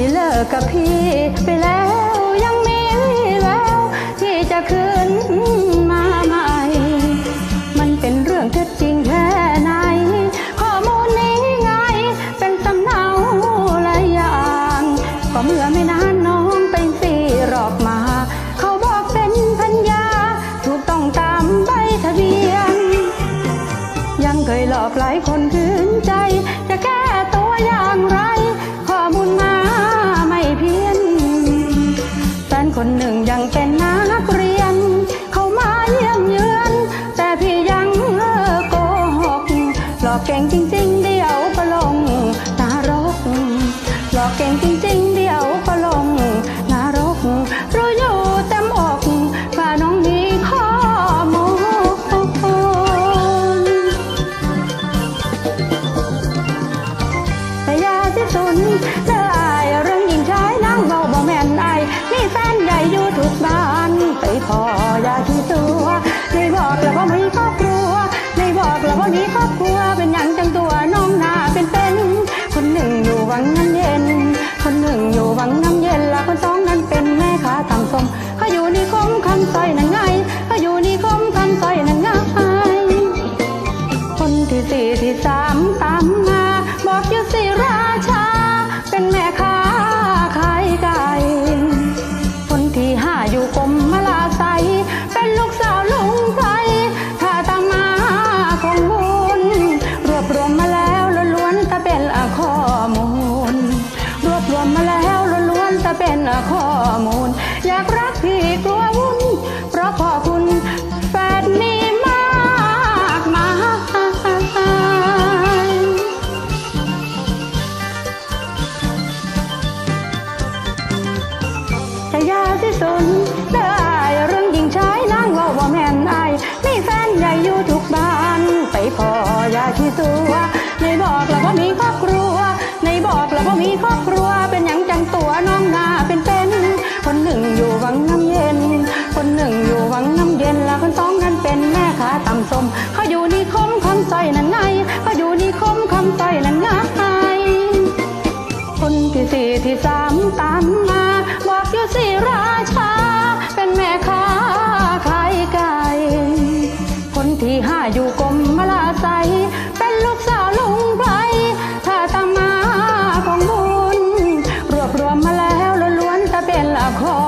ที่เลิกกับพี่ไปแล้วยังมีวี่แววที่จะคืนมาใหม่ มันเป็นเรื่องเท็จจริงแค่ไหน ข้อมูลนี้ไง เป็นสำเนาหลายอย่างก็เมื่อไม่นานน้องไปสีรอบมา เขาบอกเป็นพัญญา ถูกต้องตามใบทะเบียน ยังเคยหลอกหลายคนคืน คนหนึ่งยังเป็นนักเรียน เขามาเยี่ยมเยือน แต่พี่ยังเลิกโกหก หลอกเก่งจริง ๆ เดียวก็ลงนรก หลอกเก่ง ที่สามตามมา บอกอยู่สิราชา เป็นแม่ค้าขายไก่คนที่ห้าอยู่กรมมลาไซเป็นลูกสาวลุงไพรถ้าตามมาของบุญรวบรวมมาแล้วล้วนๆแต่เป็นข้อมูล รวบรวมมาแล้วล้วนๆแต่เป็นข้อมูล อยากรักพี่กลัว นได้เรื่องหญิงชายนางว่าว่าแม่นไอายมีแฟนใหญ่อยู่ทุกบ้าน ไปพอยาที่ตัวในบอกแล้วว่ามีครอบครัว ในบอกแล้วว่ามีครอบครัว เป็นอย่างจังตัวน้องนาเป็นเป็นคนหนึ่งอยู่วังน้ำเย็น คนหนึ่งอยู่วังน้ำเย็นแล้วคนสองนั้นเป็นแม่ค้าตำส้มเขาอยู่นี่คมคำสร้อยนั่นไงเขาอยู่นี่คมคำสร้อยนั่นไงคนที่สี่ที่สามตาม ห้าอยู่กรมมลาใสเป็นลูกสาวลุงไพรถ้าตามมาของบุญ รวบรวมมาแล้วล้วนๆแต่เป็นละคร